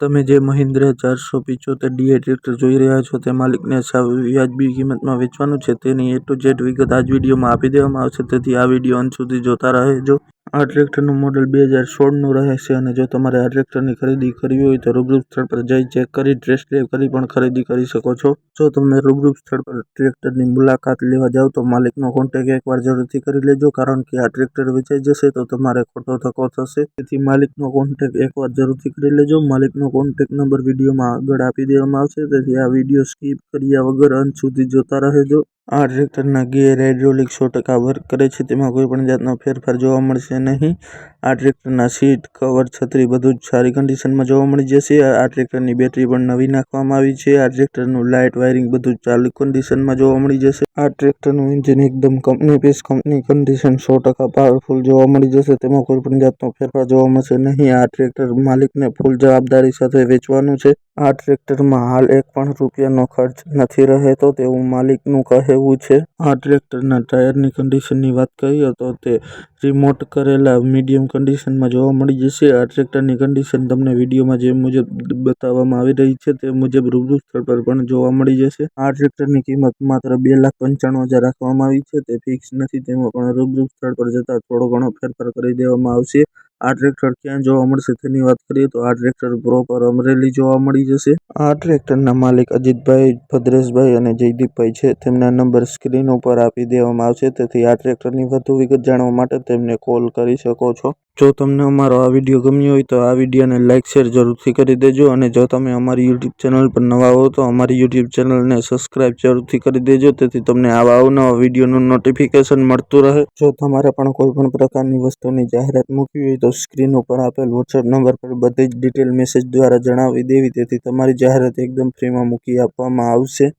તમે જે મહિન્દ્રા ચારસો પિચ્ચોતેર ડીએ ટ્રેક્ટર જોઈ રહ્યા છો, તે માલિકને સાવ વ્યાજબી કિંમતમાં વેચવાનું છે. તેની એ ટુ ઝેડ વિગત આ જ વિડીયોમાં આપી દેવામાં આવશે. તેથી આ વીડિયો અંત સુધી જોતા રહેજો. આ ટ્રેક્ટરનું મોડલ બે હજાર સોળનું રહેશે અને જો તમારે આ ટ્રેક્ટરની ખરીદી કરવી હોય તો રૂબરૂ સ્થળ પર જઈ ચેક કરી, ટેસ્ટ ડ્રાઈવ કરી પણ ખરીદી કરી શકો છો. જો તમે રૂબરૂ સ્થળ પર ટ્રેક્ટરની મુલાકાત લેવા જાવ તો માલિકનો કોન્ટેક એકવાર જરૂરથી કરી લેજો, કારણ કે આ ટ્રેક્ટર વેચાઈ જશે તો તમારે ખોટો ધક્કો થશે. તેથી માલિકનો કોન્ટેક એકવાર જરૂરથી કરી લેજો. માલિકનો કોન્ટેક નંબર વિડીયોમાં આગળ આપી દેવામાં આવશે. તેથી આ વીડિયો સ્કીપ કર્યા વગર અંત સુધી જોતા રહેજો. આ ટ્રેક્ટરના ગિયર હાઇડ્રોલિક સો ટકા વર્ક કરે છે. તેમાં કોઈ પણ જાતનો ફેરફાર જોવા મળશે નહીં. આ ટ્રેક્ટરના સીટ, કવર, છત્રી બધું જ સારી કન્ડિશનમાં જોવા મળી જશે. આ ટ્રેક્ટરની બેટરી પણ નવી નાખવામાં આવી છે. આ ટ્રેક્ટરનું લાઇટ વાયરિંગ બધું ચાલુ કન્ડિશનમાં જોવા મળી જશે. આ ટ્રેક્ટરનું એન્જિન એકદમ કંપની પીસ કંપની કન્ડિશન સો ટકા પાવરફુલ જોવા મળી જશે. તેમાં કોઈ પણ જાતનો ફેરફાર જોવા મળશે નહીં. આ ટ્રેક્ટર માલિકને ફૂલ જવાબદારી સાથે વેચવાનું છે. આ ટ્રેક્ટરમાં હાલ એક પણ રૂપિયાનો ખર્ચ નથી રહેતો તેવું માલિકનું કહેવું છે. આ ટ્રેક્ટરના ટાયરની કન્ડિશનની વાત કરીએ તો તે રિમોટ કરેલા મીડિયમ કન્ડિશનમાં જોવા મળી જશે. આ ટ્રેક્ટરની કન્ડિશન તમને વિડીયોમાં જે મુજબ બતાવવામાં આવી રહી છે તે મુજબ રૂબરૂ સ્થળ પર પણ જોવા મળી જશે. આ ટ્રેક્ટરની કિંમત માત્ર બે લાખ પંચાણું હજાર રાખવામાં આવી છે. તે ફિક્સ નથી, તેમાં પણ રૂબરૂ સ્થળ પર જતાં થોડો ઘણો ફેરફાર કરી દેવામાં આવશે. આ ટ્રેક્ટર ક્યાં જોવા મળશે તેની વાત કરીએ તો આ ટ્રેક્ટર પ્રોપર અમરેલી જોવા મળી જશે. આ ટ્રેક્ટરના માલિક અજીતભાઈ ભદ્રેશભાઈ અને જયદીપભાઈ છે. તેમના નંબર સ્ક્રીન ઉપર આપી દેવામાં આવશે. તેથી આ ટ્રેક્ટરની વધુ વિગત જાણવા માટે તેમને કોલ કરી શકો છો. જો તમને અમારો આ વીડિયો ગમ્યો હોય તો આ વિડીયોને લાઇક શેર જરૂરથી કરી દેજો અને જો તમે અમારી યુટ્યુબ ચેનલ પર નવા હો તો અમારી યુટ્યુબ ચેનલને સબસ્ક્રાઇબ જરૂરથી કરી દેજો, તેથી તમને આવા અવનવા વિડીયોનું નોટિફિકેશન મળતું રહે. જો તમારે પણ કોઈપણ પ્રકારની વસ્તુની જાહેરાત મૂકવી હોય તો સ્ક્રીન ઉપર આપેલ વોટ્સએપ નંબર પર બધી જ ડિટેલ મેસેજ દ્વારા જણાવી દેવી, તેથી તમારી જાહેરાત એકદમ ફ્રીમાં મૂકી આપવામાં આવશે.